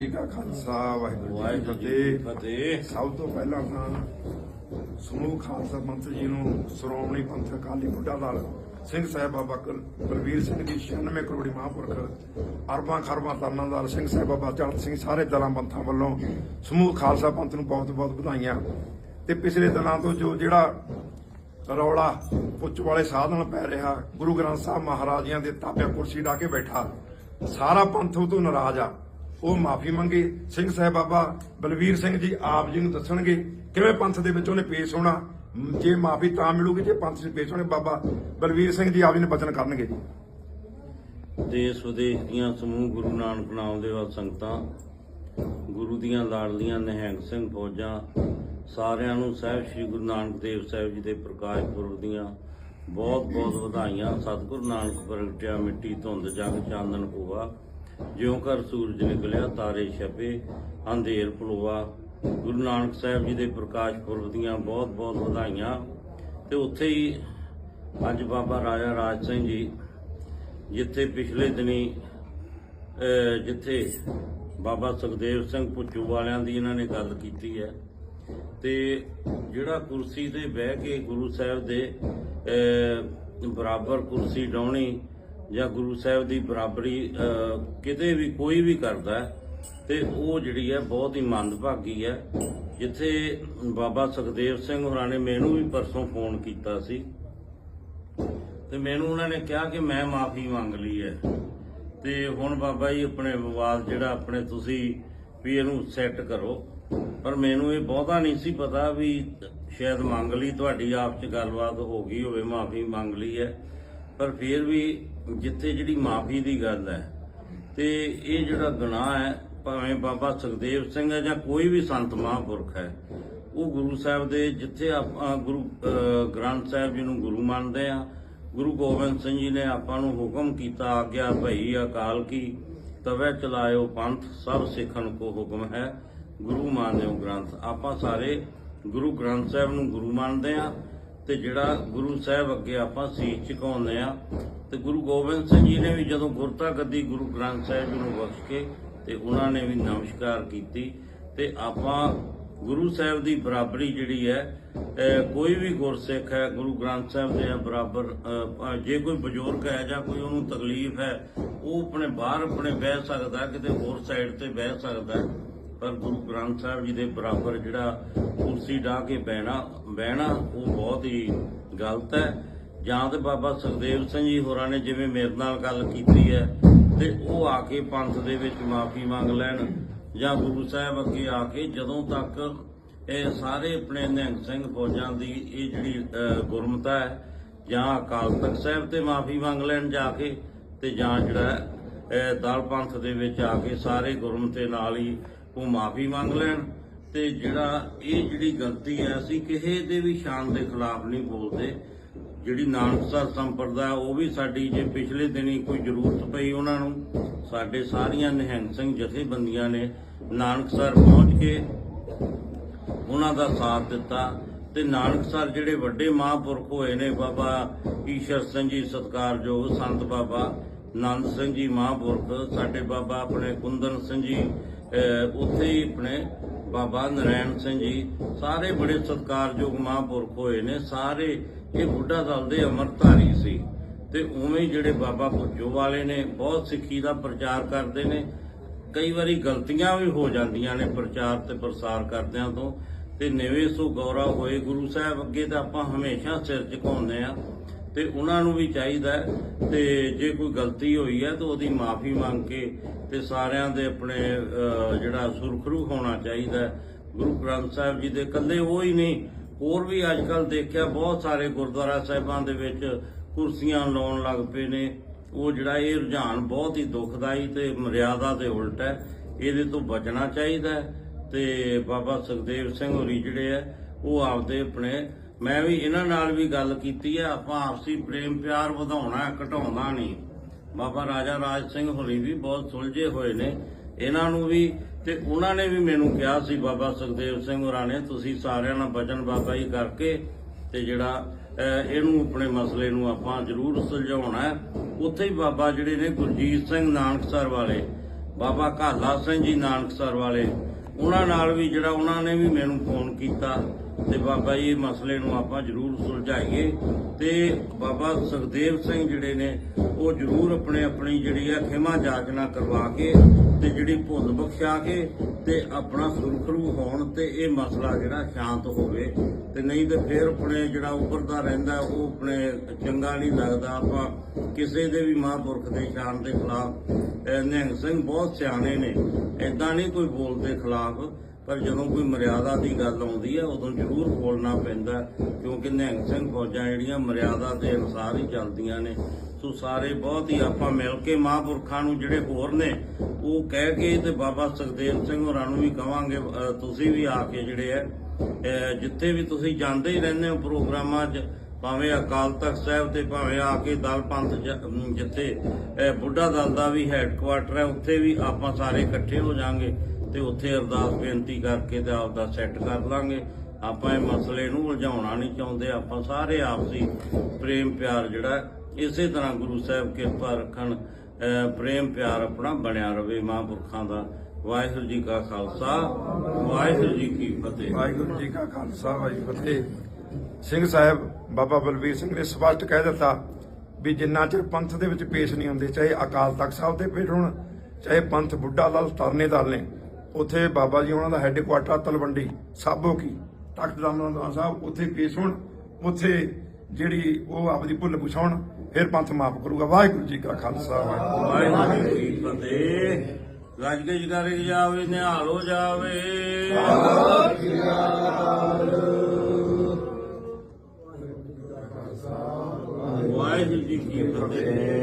ਜੀ ਕਾ ਖਾਲਸਾ ਵਾਹਿਗੁਰੂ ਜੀ ਕੀ ਫਤਿਹ। ਫਤਿਹ। ਸਭ ਤੋਂ ਪਹਿਲਾਂ ਤਾਂ ਸਮੂਹ ਖਾਲਸਾ ਪੰਥ ਜੀ ਨੂੰ ਸ਼੍ਰੋਮਣੀ ਪੰਥ ਅਕਾਲੀ ਬੁੱਢਾ ਦਲ ਸਿੰਘ ਸਾਹਿਬ ਬਾਬਾ ਬਲਵੀਰ ਸਿੰਘ ਜੀ 96 ਕਰੋੜੀ ਮਹਾਂਪੁਰਖ ਅਰਬਾਂ ਖਰਬਾਂ ਤਰਨਾਂ ਦਲ ਸਿੰਘ ਸਾਹਿਬ ਬਾਬਾ ਚੜ੍ਹਤ ਸਿੰਘ ਸਾਰੇ ਦਲਾਂ ਪੰਥਾਂ ਵੱਲੋਂ ਸਮੂਹ ਖਾਲਸਾ ਪੰਥ ਨੂੰ ਬਹੁਤ ਬਹੁਤ ਵਧਾਈਆਂ। ਤੇ ਪਿਛਲੇ ਦਿਨਾਂ ਤੋਂ ਜੋ ਜਿਹੜਾ ਰੌਲਾ ਪੁੱਛ ਵਾਲੇ ਸਾਧਨ ਪੈ ਰਿਹਾ ਗੁਰੂ ਗ੍ਰੰਥ ਸਾਹਿਬ ਮਹਾਰਾਜਿਆਂ ਦੇ ਤਾਬਿਆਂ ਕੁਰਸੀ ਢਾ ਕੇ ਬੈਠਾ ਸਾਰਾ ਪੰਥ ਉਹ ਤੋਂ ਨਾਰਾਜ਼ ਆ। ਉਹ ਮਾਫੀ ਮੰਗੇ। ਸਿੰਘ ਸਾਹਿਬ ਬਾਬਾ ਬਲਵੀਰ ਸਿੰਘ ਜੀ ਆਪ ਜੀ ਨੂੰ ਦੱਸਣਗੇ, ਕਿਵੇਂ ਪੰਥ ਦੇ ਵਿੱਚ ਉਹਨੇ ਪੇਸ਼ ਹੋਣਾ। ਜੇ ਮਾਫੀ ਤਾਂ ਮਿਲੂਗੀ, ਜੇ ਪੰਥ 'ਚ ਪੇਸ਼ ਹੋਣੇ, ਬਾਬਾ ਬਲਵੀਰ ਸਿੰਘ ਜੀ ਆਪ ਜੀ ਨੇ ਬਚਨ ਕਰਨਗੇ ਜੀ। ਦੇਸ਼ ਵਿਦੇਸ਼ ਦੀਆਂ ਸਮੂਹ ਗੁਰੂ ਨਾਨਕ ਨਾਮ ਦੇ ਵਾਲ ਸੰਗਤਾਂ, ਗੁਰੂ ਦੀਆਂ ਲਾਡਲੀਆਂ ਨਿਹੰਗ ਸਿੰਘ ਫੌਜਾਂ, ਸਾਰਿਆਂ ਨੂੰ ਸਾਹਿਬ ਸ੍ਰੀ ਗੁਰੂ ਨਾਨਕ ਦੇਵ ਸਾਹਿਬ ਜੀ ਦੇ ਪ੍ਰਕਾਸ਼ ਪੁਰਬ ਦੀਆਂ ਬਹੁਤ ਬਹੁਤ ਵਧਾਈਆਂ। ਸਤਿਗੁਰੂ ਨਾਨਕ ਪ੍ਰਗਟਿਆ ਮਿੱਟੀ ਧੁੰਦ ਜਗ ਚਾਨਣ ਹੋਵਾ ਜਿਉਂ ਕਰ ਸੂਰਜ ਨਿਕਲਿਆ, ਤਾਰੇ ਛਪੇ, ਅੰਧੇਰ ਪਲੋਆ ਗੁਰੂ ਨਾਨਕ ਸਾਹਿਬ ਜੀ ਦੇ ਪ੍ਰਕਾਸ਼ ਪੁਰਬ ਦੀਆਂ ਬਹੁਤ ਬਹੁਤ ਵਧਾਈਆਂ। ਤੇ ਉੱਥੇ ਹੀ ਅੱਜ ਬਾਬਾ ਰਾਜਾ ਰਾਜ ਸਿੰਘ ਜੀ, ਜਿੱਥੇ ਪਿਛਲੇ ਦਿਨੀ ਜਿੱਥੇ ਬਾਬਾ ਸੁਖਦੇਵ ਸਿੰਘ ਭੁੱਚੂ ਵਾਲਿਆਂ ਦੀ ਇਹਨਾਂ ਨੇ ਗੱਲ ਕੀਤੀ ਹੈ। ਤੇ ਜਿਹੜਾ ਕੁਰਸੀ ਤੇ ਬਹਿ ਕੇ ਗੁਰੂ ਸਾਹਿਬ ਦੇ ਬਰਾਬਰ ਕੁਰਸੀ ਡਾਉਣੀ ਜਾਂ ਗੁਰੂ ਸਾਹਿਬ ਦੀ ਬਰਾਬਰੀ ਕਿਤੇ ਵੀ ਕੋਈ ਵੀ ਕਰਦਾ ਹੈ, ਤੇ ਉਹ ਜਿਹੜੀ ਹੈ ਬਹੁਤ ਹੀ ਮੰਦਭਾਗੀ ਹੈ। ਜਿੱਥੇ ਬਾਬਾ ਸੁਖਦੇਵ ਸਿੰਘ ਹੋਰਾਂ ਨੇ ਮੈਨੂੰ ਵੀ ਪਰਸੋਂ ਫੋਨ ਕੀਤਾ ਸੀ ਤੇ ਮੈਨੂੰ ਉਹਨਾਂ ਨੇ ਕਿਹਾ ਕਿ ਮੈਂ ਮਾਫੀ ਮੰਗ ਲਈ ਹੈ। ਤੇ ਹੁਣ ਬਾਬਾ ਜੀ ਆਪਣੇ ਵਿਵਾਦ ਜਿਹੜਾ ਆਪਣੇ ਤੁਸੀਂ ਵੀ ਇਹਨੂੰ ਸੈੱਟ ਕਰੋ। ਪਰ ਮੈਨੂੰ ਇਹ ਬਹੁਤਾ ਨਹੀਂ ਸੀ ਪਤਾ ਵੀ ਸ਼ਾਇਦ ਮੰਗ ਲਈ ਤੁਹਾਡੀ ਆਪ 'ਚ ਗੱਲਬਾਤ ਹੋ ਗਈ ਹੋਵੇ ਮਾਫੀ ਮੰਗ ਲਈ ਹੈ। ਪਰ ਫਿਰ ਵੀ ਜਿੱਥੇ ਜਿਹੜੀ ਮਾਫੀ ਦੀ ਗੱਲ ਹੈ ਤੇ ਇਹ ਜਿਹੜਾ ਗੁਨਾਹ ਹੈ, ਭਾਵੇਂ ਬਾਬਾ ਸੁਖਦੇਵ ਸਿੰਘ ਹੈ ਜਾਂ ਕੋਈ ਵੀ ਸੰਤ ਮਹਾਂਪੁਰਖ ਹੈ, ਉਹ ਗੁਰੂ ਸਾਹਿਬ ਦੇ ਜਿੱਥੇ ਆਪਾਂ ਗੁਰੂ ਗ੍ਰੰਥ ਸਾਹਿਬ ਜੀ ਨੂੰ ਗੁਰੂ ਮੰਨਦੇ ਆ, ਗੁਰੂ ਗੋਬਿੰਦ ਸਿੰਘ ਜੀ ਨੇ ਆਪਾਂ ਨੂੰ ਹੁਕਮ ਕੀਤਾ, ਆਗਿਆ ਭਈ ਅਕਾਲ ਕੀ, ਤਵੇ ਚਲਾਇਓ ਪੰਥ, ਸਭ ਸਿੱਖਣ ਕੋ ਹੁਕਮ ਹੈ, ਗੁਰੂ ਮਾਨਿਓ ਗ੍ਰੰਥ। ਆਪਾਂ ਸਾਰੇ ਗੁਰੂ ਗ੍ਰੰਥ ਸਾਹਿਬ ਨੂੰ ਗੁਰੂ ਮੰਨਦੇ ਆ ਤੇ ਜਿਹੜਾ ਗੁਰੂ ਸਾਹਿਬ ਅੱਗੇ ਆਪਾਂ ਸੀਸ ਝੁਕਾਉਂਦੇ ਆ ਤੇ ਗੁਰੂ ਗੋਬਿੰਦ ਸਿੰਘ ਜੀ ਨੇ ਵੀ ਜਦੋਂ ਗੁਰਤਾ ਗੱਦੀ ਗੁਰੂ ਗ੍ਰੰਥ ਸਾਹਿਬ ਜੀ ਨੂੰ ਬਖਸ਼ ਕੇ ਤੇ ਉਹਨਾਂ ਨੇ ਵੀ ਨਮਸਕਾਰ ਕੀਤੀ ਤੇ ਆਪਾਂ ਗੁਰੂ ਸਾਹਿਬ ਦੀ ਬਰਾਬਰੀ ਜਿਹੜੀ ਹੈ ਕੋਈ ਵੀ ਗੁਰਸਿੱਖ ਹੈ, ਗੁਰੂ ਗ੍ਰੰਥ ਸਾਹਿਬ ਦੇ ਬਰਾਬਰ ਜੇ ਕੋਈ ਬਜ਼ੁਰਗ ਹੈ ਜਾਂ ਕੋਈ ਉਹਨੂੰ ਤਕਲੀਫ ਹੈ, ਉਹ ਆਪਣੇ ਬਾਹਰ ਆਪਣੇ ਬਹਿ ਸਕਦਾ, ਕਿਤੇ ਹੋਰ ਸਾਈਡ ਤੇ ਬਹਿ ਸਕਦਾ, ਪਰ ਗੁਰੂ ਗ੍ਰੰਥ ਸਾਹਿਬ ਜੀ ਦੇ ਬਰਾਬਰ ਜਿਹੜਾ ਕੁਰਸੀ ਢਾ ਕੇ ਬਹਿਣਾ ਬਹਿਣਾ ਉਹ ਬਹੁਤ ਹੀ ਗਲਤ ਹੈ। ਜਾਂ ਤੇ ਬਾਬਾ ਸੁਖਦੇਵ ਸਿੰਘ ਜੀ ਹੋਰਾਂ ਨੇ ਜਿਵੇਂ ਮੇਰੇ ਨਾਲ ਗੱਲ ਕੀਤੀ ਹੈ ਤੇ ਉਹ ਆ ਕੇ ਪੰਥ ਦੇ ਵਿੱਚ ਮਾਫੀ ਮੰਗ ਲੈਣ ਜਾਂ ਗੁਰੂ ਸਾਹਿਬ ਅੱਗੇ ਆ ਕੇ ਜਦੋਂ ਤੱਕ ਇਹ ਸਾਰੇ ਆਪਣੇ ਨਿਹੰਗ ਸਿੰਘ ਫੌਜਾਂ ਦੀ ਇਹ ਜਿਹੜੀ ਅਹ, ਗੁਰਮਤਾ ਹੈ ਜਾਂ ਅਕਾਲ ਤਖਤ ਸਾਹਿਬ ਤੇ ਮਾਫੀ ਮੰਗ ਲੈਣ ਜਾ ਕੇ ਤੇ ਜਾਂ ਜਿਹੜਾ ਦਲ ਪੰਥ ਦੇ ਵਿੱਚ ਆ ਕੇ ਸਾਰੇ ਗੁਰਮਤੇ ਨਾਲ ਹੀ ਉਹ ਮਾਫੀ ਮੰਗ ਲੈਣ ਤੇ ਜਿਹੜਾ ਇਹ ਜਿਹੜੀ ਗਲਤੀ ਹੈ ਅਸੀਂ ਕਿਸੇ ਦੇ ਵੀ ਸ਼ਾਨ ਦੇ ਖਿਲਾਫ ਨਹੀਂ ਬੋਲਦੇ। ਜਿਹੜੀ ਨਾਨਕਸਰ ਸੰਪਰਦਾ ਉਹ ਵੀ ਸਾਡੀ ਜੇ ਪਿਛਲੇ ਦਿਨੀ ਕੋਈ ਜ਼ਰੂਰਤ ਪਈ ਉਹਨਾਂ ਨੂੰ, ਸਾਡੇ ਸਾਰੀਆਂ ਨਿਹੰਗ ਸਿੰਘ ਜਥੇਬੰਦੀਆਂ ਨੇ ਨਾਨਕਸਰ ਪਹੁੰਚ ਕੇ ਉਹਨਾਂ ਦਾ ਸਾਥ ਦਿੱਤਾ ਤੇ ਨਾਨਕਸਰ ਜਿਹੜੇ ਵੱਡੇ ਮਹਾਂਪੁਰਖ ਹੋਏ ਨੇ ਬਾਬਾ ਈਸ਼ਰ ਸਿੰਘ ਜੀ ਸਤਕਾਰਯੋਗ ਸੰਤ ਬਾਬਾ ਨੰਦ ਸਿੰਘ ਜੀ ਮਹਾਂਪੁਰਖ, ਸਾਡੇ ਬਾਬਾ ਆਪਣੇ ਕੁੰਦਨ ਸਿੰਘ ਜੀ ਉੱਥੇ ਹੀ ਆਪਣੇ ਬਾਬਾ ਨਰੈਣ ਸਿੰਘ ਜੀ, ਸਾਰੇ ਬੜੇ ਸਤਕਾਰਯੋਗ ਮਹਾਂਪੁਰਖ ਹੋਏ ਨੇ, ਸਾਰੇ ਇਹ ਬੁੱਢਾ ਦਲ ਦੇ ਅਮਰਧਾਰੀ ਸੀ ਤੇ ਉਵੇਂ ਜਿਹੜੇ ਬਾਬਾ ਭੁੱਜੋ ਵਾਲੇ ਨੇ, ਬਹੁਤ ਸਿੱਖੀ ਦਾ ਪ੍ਰਚਾਰ ਕਰਦੇ ਨੇ। ਕਈ ਵਾਰੀ ਗਲਤੀਆਂ ਵੀ ਹੋ ਜਾਂਦੀਆਂ ਨੇ ਪ੍ਰਚਾਰ ਤੇ ਪ੍ਰਸਾਰ ਕਰਦਿਆਂ ਤੋਂ। ਤੇ ਨਿਵੇ ਸੋ ਗੌਰਵ ਹੋਏ ਗੁਰੂ ਸਾਹਿਬ ਅੱਗੇ ਤਾਂ ਆਪਾਂ ਹਮੇਸ਼ਾ ਸਿਰ ਝੁਕਾਉਂਦੇ ਆ ਤੇ ਉਹਨਾਂ ਨੂੰ ਵੀ ਚਾਹੀਦਾ ਹੈ ਤੇ ਜੇ ਕੋਈ ਗਲਤੀ ਹੋਈ ਹੈ ਤਾਂ ਉਹਦੀ ਮਾਫੀ ਮੰਗ ਕੇ ਤੇ ਸਾਰਿਆਂ ਦੇ ਆਪਣੇ ਜਿਹੜਾ ਸੁਰਖਰੂ ਹੋਣਾ ਚਾਹੀਦਾ ਗੁਰੂ ਗ੍ਰੰਥ ਸਾਹਿਬ ਜੀ ਦੇ ਇਕੱਲੇ ਉਹ ਹੀ ਨਹੀਂ ਹੋਰ ਵੀ ਅੱਜ ਕੱਲ ਦੇਖਿਆ ਬਹੁਤ ਸਾਰੇ ਗੁਰਦੁਆਰਾ ਸਾਹਿਬਾਂ ਦੇ ਵਿੱਚ ਕੁਰਸੀਆਂ ਲਾਉਣ ਲੱਗ ਪਏ ਨੇ। ਉਹ ਜਿਹੜਾ ਇਹ ਰੁਝਾਨ ਬਹੁਤ ਹੀ ਦੁਖਦਾਈ ਤੇ ਮਰਿਆਦਾ ਦੇ ਉਲਟ ਹੈ। ਇਹਦੇ ਤੋਂ ਬਚਣਾ ਚਾਹੀਦਾ ਹੈ ਤੇ ਬਾਬਾ ਸੁਖਦੇਵ ਸਿੰਘ ਹੋਰੀ ਜਿਹੜੇ ਆ ਉਹ ਆਪਦੇ ਆਪਣੇ, ਮੈਂ ਵੀ ਇਹਨਾਂ ਨਾਲ ਵੀ ਗੱਲ ਕੀਤੀ ਹੈ, ਆਪਾਂ ਆਪਸੀ ਪ੍ਰੇਮ ਪਿਆਰ ਵਧਾਉਣਾ, ਘਟਾਉਣਾ ਨਹੀਂ। ਬਾਬਾ ਰਾਜਾ ਰਾਜ ਸਿੰਘ ਹੋਰੀ ਵੀ ਬਹੁਤ ਸੁਲਝੇ ਹੋਏ ਨੇ। ਇਹਨਾਂ ਨੂੰ ਵੀ ਤੇ ਉਹਨਾਂ ਨੇ ਵੀ ਮੈਨੂੰ ਕਿਹਾ ਸੀ, ਬਾਬਾ ਸੁਖਦੇਵ ਸਿੰਘ ਹੋਰਾਂ ਨੇ, ਤੁਸੀਂ ਸਾਰਿਆਂ ਨਾਲ ਬਚਨ ਬਾਬਾ ਜੀ ਕਰਕੇ ਤੇ ਜਿਹੜਾ ਇਹਨੂੰ ਆਪਣੇ ਮਸਲੇ ਨੂੰ ਆਪਾਂ ਜ਼ਰੂਰ ਸੁਲਝਾਉਣਾ ਹੈ। ਉੱਥੇ ਹੀ ਬਾਬਾ ਜਿਹੜੇ ਨੇ ਗੁਰਜੀਤ ਸਿੰਘ ਨਾਨਕਸਰ ਵਾਲੇ, ਬਾਬਾ ਕਾਲਾ ਸਿੰਘ ਜੀ ਨਾਨਕਸਰ ਵਾਲੇ, ਉਹਨਾਂ ਨਾਲ ਵੀ ਜਿਹੜਾ ਉਹਨਾਂ ਨੇ ਵੀ ਮੈਨੂੰ ਫੋਨ ਕੀਤਾ। ਤੇ ਬਾਬਾ ਜੀ ਇਹ ਮਸਲੇ ਨੂੰ ਆਪਾਂ ਜ਼ਰੂਰ ਸੁਲਝਾਈਏ। ਤੇ ਬਾਬਾ ਸੁਖਦੇਵ ਸਿੰਘ ਜਿਹੜੇ ਨੇ, ਉਹ ਜ਼ਰੂਰ ਆਪਣੇ ਆਪਣੀ ਜਿਹੜੀ ਆ ਖਿਮਾ ਜਾਚਨਾ ਕਰਵਾ ਕੇ ਤੇ ਜਿਹੜੀ ਭੁੱਲ ਬਖਸ਼ਾ ਕੇ ਤੇ ਆਪਣਾ ਸੁਰਖਰੂ ਹੋਣ ਤੇ ਇਹ ਮਸਲਾ ਜਿਹੜਾ ਸ਼ਾਂਤ ਹੋਵੇ। ਤੇ ਨਹੀਂ ਤੇ ਫਿਰ ਆਪਣੇ ਜਿਹੜਾ ਉੱਪਰਦਾ ਰਹਿੰਦਾ, ਉਹ ਆਪਣੇ ਚੰਗਾ ਨਹੀਂ ਲੱਗਦਾ। ਆਪਾਂ ਕਿਸੇ ਦੇ ਵੀ ਮਹਾਂਪੁਰਖ ਦੇ ਸ਼ਾਨ ਦੇ ਖਿਲਾਫ ਨਿਹੰਗ ਸਿੰਘ ਬਹੁਤ ਸਿਆਣੇ ਨੇ। ਐਦਾਂ ਨਹੀਂ ਕੋਈ ਬੋਲਦੇ ਖਿਲਾਫ। ਪਰ ਜਦੋਂ ਕੋਈ ਮਰਿਆਦਾ ਦੀ ਗੱਲ ਆਉਂਦੀ ਹੈ ਉਦੋਂ ਜ਼ਰੂਰ ਬੋਲਣਾ ਪੈਂਦਾ ਕਿਉਂਕਿ ਨਿਹੰਗ ਸਿੰਘ ਫੌਜਾਂ ਜਿਹੜੀਆਂ ਮਰਿਆਦਾ ਦੇ ਅਨੁਸਾਰ ਹੀ ਚੱਲਦੀਆਂ ਨੇ। ਸੋ ਸਾਰੇ ਬਹੁਤ ਹੀ ਆਪਾਂ ਮਿਲ ਕੇ ਮਹਾਂਪੁਰਖਾਂ ਨੂੰ ਜਿਹੜੇ ਹੋਰ ਨੇ, ਉਹ ਕਹਿ ਕੇ ਤੇ ਬਾਬਾ ਸੁਖਦੇਵ ਸਿੰਘ ਹੋਰਾਂ ਨੂੰ ਵੀ ਕਵਾਂਗੇ ਤੁਸੀਂ ਵੀ ਆ ਕੇ ਜਿਹੜੇ ਹੈ ਜਿੱਥੇ ਵੀ ਤੁਸੀਂ ਜਾਂਦੇ ਹੀ ਰਹਿੰਦੇ ਹੋ ਪ੍ਰੋਗਰਾਮਾਂ 'ਚ, ਭਾਵੇਂ ਅਕਾਲ ਤਖਤ ਸਾਹਿਬ ਤੇ ਭਾਵੇਂ ਆ ਕੇ ਦਲ ਪੰਥ ਜਿੱਥੇ ਬੁੱਢਾ ਦਲ ਦਾ ਵੀ ਹੈੱਡਕੁਆਟਰ ਹੈ, ਉੱਥੇ ਵੀ ਆਪਾਂ ਸਾਰੇ ਇਕੱਠੇ ਹੋ ਜਾਾਂਗੇ। ਤੇ ਉੱਥੇ ਅਰਦਾਸ ਬੇਨਤੀ ਕਰਕੇ ਤੇ ਆਪਦਾ ਸੈੱਟ ਕਰ ਲਾਂਗੇ। ਆਪਾਂ ਇਹ ਮਸਲੇ ਨੂੰ ਉਲਝਾਉਣਾ ਨਹੀਂ ਚਾਹੁੰਦੇ, ਆਪਾਂ ਸਾਰੇ ਆਪਸੀ ਪ੍ਰੇਮ ਪਿਆਰ ਜਿਹੜਾ, ਇਸੇ ਤਰ੍ਹਾਂ ਗੁਰੂ ਸਾਹਿਬ ਕਿਰਪਾ ਰੱਖਣ ਪ੍ਰੇਮ ਪਿਆਰ ਆਪਣਾ ਬਣਿਆ ਰਵੇ ਮਹਾਂਪੁਰਖਾਂ ਦਾ। ਵਾਹਿਗੁਰੂ ਜੀ ਕਾ ਖਾਲਸਾ, ਵਾਹਿਗੁਰੂ ਜੀ ਕੀ ਫਤਿਹ। ਵਾਹਿਗੁਰੂ ਜੀ ਕਾ ਖਾਲਸਾ, ਵਾਹਿਗੁਰੂ ਫਤਿਹ। ਸਿੰਘ ਸਾਹਿਬ, ਬਾਬਾ ਬਲਵੀਰ ਸਿੰਘ ਨੇ ਸਪਸ਼ਟ ਕਹਿ ਦਿੱਤਾ ਵੀ ਜਿੰਨਾ ਚਿਰ ਪੰਥ ਦੇ ਵਿੱਚ ਪੇਸ਼ ਨਹੀਂ ਹੁੰਦੇ, ਚਾਹੇ ਅਕਾਲ ਤਖਤ ਸਾਹਿਬ ਦੇ ਪੇਸ਼ ਹੋਣ, ਚਾਹੇ ਪੰਥ ਬੁੱਢਾ ਲਾਲ ਤਰਨੇ ਦਲ ਨੇ ਉੱਥੇ ਬਾਬਾ ਜੀ ਉਹਨਾਂ ਦਾ ਹੈੱਡਕੁਆਟਰ ਤਲਵੰਡੀ, ਸਾਬੋ ਕੀ? ਤਖਤ ਦਮਦਮਾ ਸਾਹਿਬ ਉੱਥੇ ਪੇਸ਼ ਹੋਣ, ਉੱਥੇ ਜਿਹੜੀ ਉਹ ਆਪਦੀ ਭੁੱਲ ਪੁਛਾਉਣ, ਫਿਰ ਪੰਥ ਮਾਫ ਕਰੂਗਾ। ਵਾਹਿਗੁਰੂ ਜੀ ਕਾ ਖਾਲਸਾ। ਵਾਹਿਗੁਰੂ ਜੀ ਕੀ ਜਾਵੇ। ਵਾਹਿਗੁਰੂ ਜੀ ਕੀ ਫਤਿਹ।